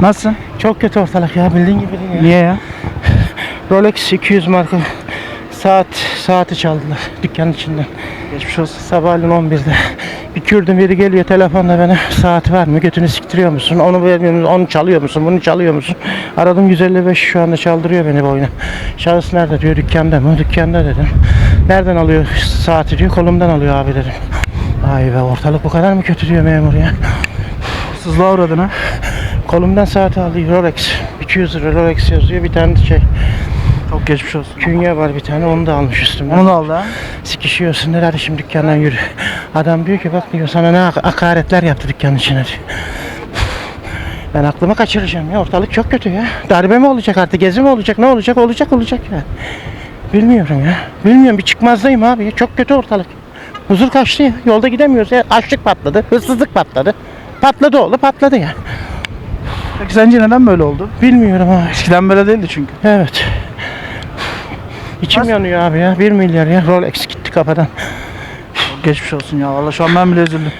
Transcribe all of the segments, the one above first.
Nasılsın? Çok kötü ortalık ya bildiğin gibi değil ya. Niye ya? Rolex 200 marka saat saati çaldılar dükkanın içinden. Geçmiş olsun. Sabahleyin 11'de. Bir Kürdün biri geliyor telefonla bana saat var mı götünü siktiriyor musun onu vermiyor musun onu çalıyor musun bunu çalıyor musun aradım 155 şu anda çaldırıyor beni boyuna şahıs nerede diyor dükkanda mı dükkanda dedim nereden alıyor saati diyor kolumdan alıyor abi dedim ay be ortalık bu kadar mı kötü diyor memur ya Hırsızlığa uğradın ha. Kolumdan saati alıyor Rolex 200 lira Rolex yazıyor bir tane de şey Çok geçmiş olsun. künye var bir tane onu da almış üstümden Onu da aldı ha. Sikişiyorsun der hadi şimdi dükkandan yürü. Adam diyor ki bak diyor sana ne hak- hakaretler yaptı dükkanın içine diyor. Ben aklımı kaçıracağım ya ortalık çok kötü ya. Darbe mi olacak artık gezi mi olacak ne olacak olacak olacak ya. Bilmiyorum ya. Bilmiyorum bir çıkmazdayım abi ya. Çok kötü ortalık. Huzur kaçtı ya. Yolda gidemiyoruz ya. Açlık patladı. Hırsızlık patladı. Patladı oğlu patladı ya. Peki sence neden böyle oldu? Bilmiyorum abi. Eskiden böyle değildi çünkü. Evet. İçim Nasıl? yanıyor abi ya. 1 milyar ya. Rolex gitti kafadan. Geçmiş olsun ya. Valla şu an ben bile üzüldüm.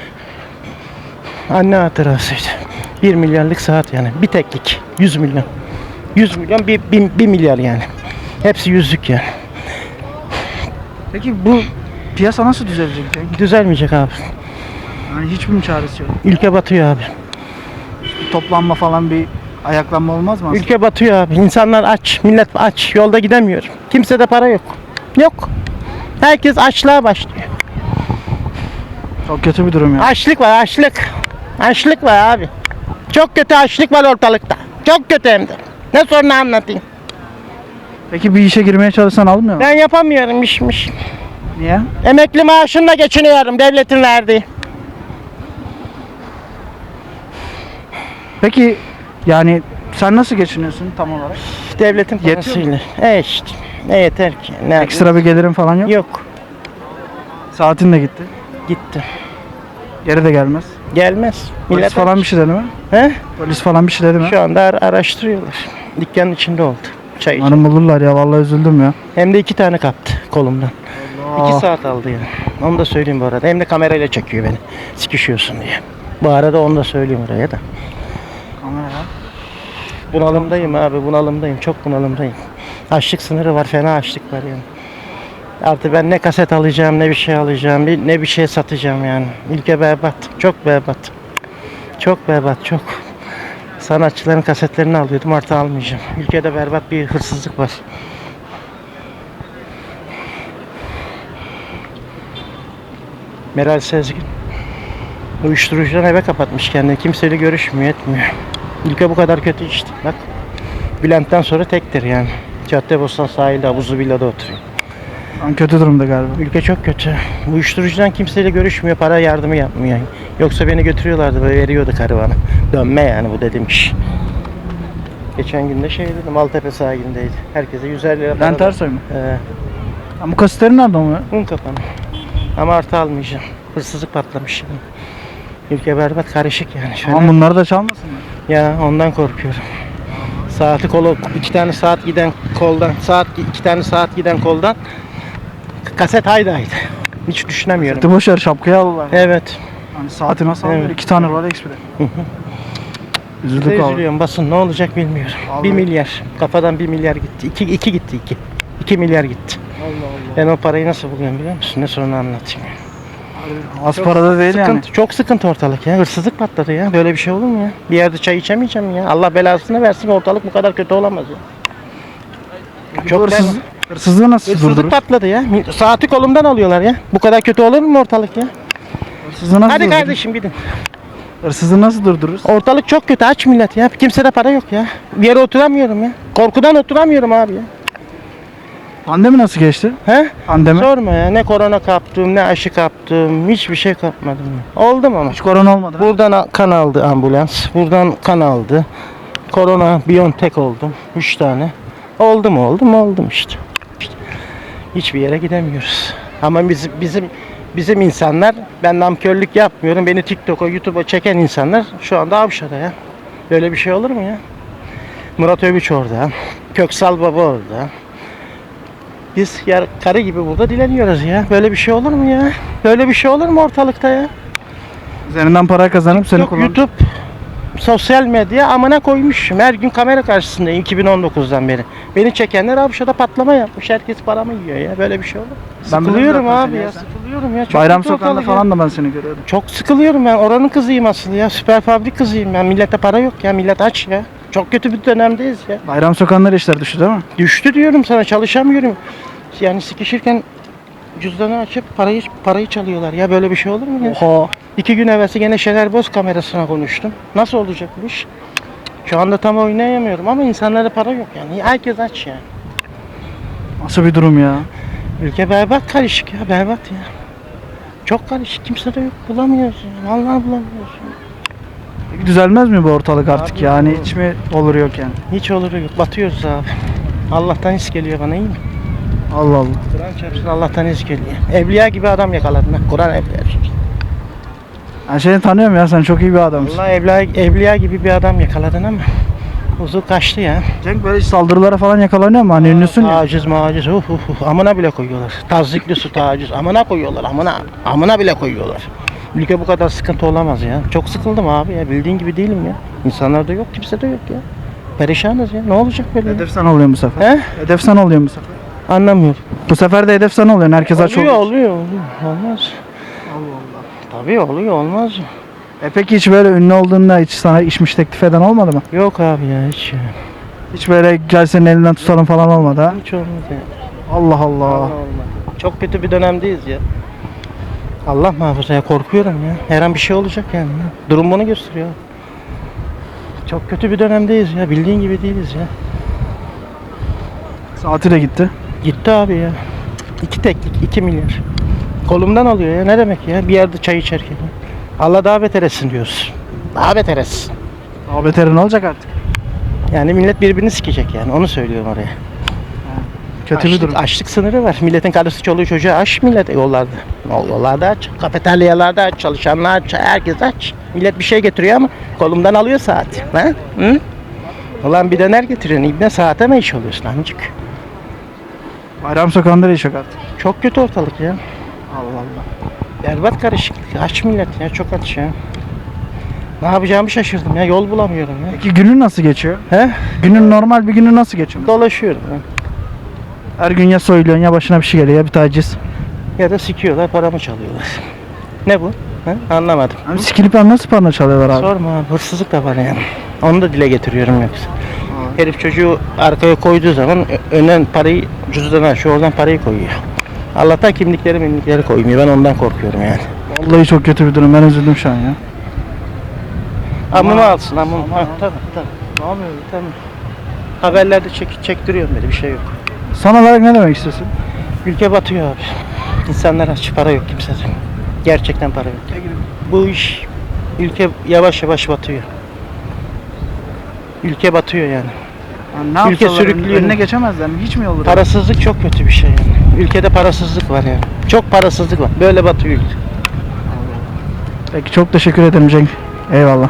Anne hatırasıydı. 1 milyarlık saat yani. Bir teklik. 100 milyon. 100 milyon bir, bir, bir milyar yani. Hepsi yüzlük yani. Peki bu piyasa nasıl düzelecek? Düzelmeyecek abi. Yani hiç mi çaresi yok? Ülke batıyor abi. Toplanma falan bir ayaklanma olmaz mı? Ülke batıyor abi. İnsanlar aç. Millet aç. Yolda gidemiyor. Kimsede para yok. Yok. Herkes açlığa başlıyor. Çok kötü bir durum ya. Açlık var açlık. Açlık var abi. Çok kötü açlık var ortalıkta. Çok kötü hem de. Ne sorunu anlatayım. Peki bir işe girmeye çalışsan almıyor mu? Ben yapamıyorum işmiş. Niye? Emekli maaşımla geçiniyorum devletin verdiği. Peki yani sen nasıl geçiniyorsun tam olarak? Devletin Yetiyor parasıyla. E işte. Ne yeter ki? Ne Ekstra bir gelirin falan yok. Yok. Saatin de gitti. Gitti. Geri de gelmez. Gelmez. Polis falan bir şey dedi mi? He? Polis falan bir şey dedi mi? Şu anda ar- araştırıyorlar. Dükkanın içinde oldu. Çay için. Umarım bulurlar ya vallahi üzüldüm ya. Hem de iki tane kaptı kolumdan. İki saat aldı yani. Onu da söyleyeyim bu arada. Hem de kamerayla çekiyor beni. Sikişiyorsun diye. Bu arada onu da söyleyeyim oraya da. Bunalımdayım abi bunalımdayım. Çok bunalımdayım. Açlık sınırı var. Fena açlık var yani. Artık ben ne kaset alacağım ne bir şey alacağım ne bir şey satacağım yani. Ülke berbat. Çok berbat. Çok berbat çok. Sanatçıların kasetlerini alıyordum artık almayacağım. Ülkede berbat bir hırsızlık var. Meral Sezgin uyuşturucudan eve kapatmış kendini. Kimseyle görüşmüyor etmiyor. Ülke bu kadar kötü işte. Bak Bülent'ten sonra tektir yani. Caddebostan sahilde havuzu villada oturuyor. An kötü durumda galiba. Ülke çok kötü. Uyuşturucudan kimseyle görüşmüyor, para yardımı yapmıyor. Yoksa beni götürüyorlardı böyle veriyordu karı bana. Dönme yani bu dediğim iş. Geçen gün de şey dedim Maltepe sahilindeydi. Herkese 150 lira para. Bülent Ersoy mu? Ee, Ya bu kasetlerin nerede ama? un kapanı. Ama artı almayacağım. Hırsızlık patlamış yani. Ülke berbat karışık yani. Şöyle- Aman bunları da çalmasınlar. Ya ondan korkuyorum. Saati kolu iki tane saat giden koldan saat iki tane saat giden koldan kaset haydi. Hiç düşünemiyorum. Seti boş ver şapkayı alırlar. Evet. Hani saati nasıl alıyor? Evet. İki tane Rolex bile. Bir de Üzüldük abi. üzülüyorum basın ne olacak bilmiyorum. Vallahi. Bir milyar. Kafadan bir milyar gitti. İki, iki gitti iki. İki milyar gitti. Allah Allah. Ben o parayı nasıl buluyorum biliyor musun? Ne sonra anlatayım. Az parada değil yani. Sıkıntı, Çok sıkıntı ortalık ya. Hırsızlık patladı ya. Böyle bir şey olur mu ya? Bir yerde çay içemeyeceğim ya. Allah belasını versin ortalık bu kadar kötü olamaz ya. Çok hırsız, hırsızlığı nasıl Hırsızlık durdurur? patladı ya. Saati kolumdan alıyorlar ya. Bu kadar kötü olur mu ortalık ya? Hırsızlığı nasıl Hadi durdurur? kardeşim gidin. Hırsızlığı nasıl durdururuz? Ortalık çok kötü aç millet ya. Kimsede para yok ya. Bir yere oturamıyorum ya. Korkudan oturamıyorum abi ya. Pandemi nasıl geçti? He? Pandemi. Sorma ya. Ne korona kaptım, ne aşı kaptım. Hiçbir şey kapmadım. Oldum ama. Hiç korona olmadı. Buradan kan aldı ambulans. Buradan kan aldı. Korona, Biontech oldum. Üç tane. Oldu mu oldu mu oldum işte. İşte Hiçbir yere gidemiyoruz. Ama bizim bizim bizim insanlar ben namkörlük yapmıyorum. Beni TikTok'a, YouTube'a çeken insanlar şu anda Avşa'da ya. Böyle bir şey olur mu ya? Murat Övüç orada. Köksal Baba orada. Biz yar, karı gibi burada dileniyoruz ya. Böyle bir şey olur mu ya? Böyle bir şey olur mu ortalıkta ya? Üzerinden para kazanıp seni Yok, kullan. YouTube sosyal medya amına koymuşum. Her gün kamera karşısındayım 2019'dan beri. Beni çekenler abi şurada patlama yapmış. Herkes paramı yiyor ya. Böyle bir şey olur. Ben Sıkılıyorum abi ya. Sıkılıyorum ya. Çok Bayram sokağında falan da ben seni görüyordum. Çok sıkılıyorum ben. Oranın kızıyım asıl ya. Süper fabrik kızıyım ben. Millete para yok ya. Millet aç ya. Çok kötü bir dönemdeyiz ya. Bayram sokağında işler düştü değil mi? Düştü diyorum sana çalışamıyorum. Yani sıkışırken cüzdanı açıp parayı parayı çalıyorlar ya böyle bir şey olur mu ya? Oha. İki gün evvelsi gene Şener Boz kamerasına konuştum. Nasıl olacak bu iş? Şu anda tam oynayamıyorum ama insanlarda para yok yani. Herkes aç yani. Nasıl bir durum ya? Ülke berbat karışık ya berbat ya. Çok karışık kimse de yok bulamıyoruz yani. Vallahi bulamıyoruz. Düzelmez mi bu ortalık artık Abi yani hiç mi olur yok yani? Hiç olur yok batıyoruz abi. Allah'tan his geliyor bana iyi mi? Allah Allah. Kur'an çarpsın Allah'tan his geliyor. Evliya gibi adam yakaladın ha. Kur'an evliya. Ben seni tanıyorum ya sen çok iyi bir adamsın. Allah evliya, evliya gibi bir adam yakaladın ama Uzu kaçtı ya. Cenk böyle hiç saldırılara falan yakalanıyor mu? Hani ünlüsün ya. Taciz maciz uh, uh, uh. amına bile koyuyorlar. Tazikli su taciz amına koyuyorlar amına. Amına bile koyuyorlar. Ülke bu kadar sıkıntı olamaz ya. Çok sıkıldım abi ya. Bildiğin gibi değilim ya. İnsanlarda yok, kimse de yok ya. Perişanız ya. Ne olacak böyle? Hedef sen oluyor bu sefer. He? Hedef sen oluyor bu sefer. Anlamıyorum. Bu sefer de hedef sen oluyorsun. Herkes aç oluyor, oluyor. oluyor, oluyor. Olmaz. Allah Allah. Tabii oluyor, olmaz. E peki hiç böyle ünlü olduğunda hiç sana işmiş teklif eden olmadı mı? Yok abi ya hiç. Hiç böyle gel senin elinden tutalım falan olmadı ha? Hiç olmaz ya. Allah Allah. Allah Allah. Çok kötü bir dönemdeyiz ya. Allah muhafaza ya korkuyorum ya. Her an bir şey olacak yani. ya. Durum bunu gösteriyor. Çok kötü bir dönemdeyiz ya. Bildiğin gibi değiliz ya. Saati de gitti. Gitti abi ya. İki teklik, iki milyar. Kolumdan alıyor ya. Ne demek ya? Bir yerde çay içerken. Allah daha beter etsin diyoruz. Daha beter etsin. Daha beteri ne olacak artık? Yani millet birbirini sikecek yani. Onu söylüyorum oraya. Kötü bir açlık, durum. açlık sınırı var. Milletin karısı çoluğu çocuğu aç millet yollarda. Yollarda aç. Kafeteryalarda aç. Çalışanlar aç. Herkes aç. Millet bir şey getiriyor ama kolumdan alıyor saati. Ha? Hı? Ulan bir döner getiriyorsun. İbne saate mi iş oluyorsun amcık? Bayram sokağında da iş yok artık. Çok kötü ortalık ya. Allah Allah. Berbat karışıklık. Aç millet ya. Çok aç ya. Ne yapacağımı şaşırdım ya. Yol bulamıyorum ya. Peki günün nasıl geçiyor? He? Günün normal bir günü nasıl geçiyor? Dolaşıyorum ya. Her gün ya soyuluyorsun ya başına bir şey geliyor ya bir taciz. Ya da sikiyorlar paramı çalıyorlar. Ne bu? He? Anlamadım. Abi sikilip nasıl pano çalıyorlar abi? Sorma abi, hırsızlık da var yani. Onu da dile getiriyorum yoksa. Herif çocuğu arkaya koyduğu zaman önden parayı cüzdana açıyor, oradan parayı koyuyor. Allah'tan kimlikleri mimlikleri koymuyor. Ben ondan korkuyorum yani. Vallahi çok kötü bir durum. Ben üzüldüm şu an ya. Amımı alsın amımı. Ha. Tamam tamam. Ne yapıyorsun? Tamam. Haberlerde çek, çektiriyorum beni bir şey yok. Son olarak ne demek istiyorsun? Ülke batıyor abi. İnsanlar aç, para yok kimsede. Gerçekten para yok. Bu iş ülke yavaş yavaş batıyor. Ülke batıyor yani. Yani ne Ülke yapsalar sürüklüyor. önüne geçemezler mi? Hiç mi olur? Parasızlık çok kötü bir şey yani. Ülkede parasızlık var yani. Çok parasızlık var. Böyle batıyor ülke. Peki çok teşekkür ederim Cenk. Eyvallah.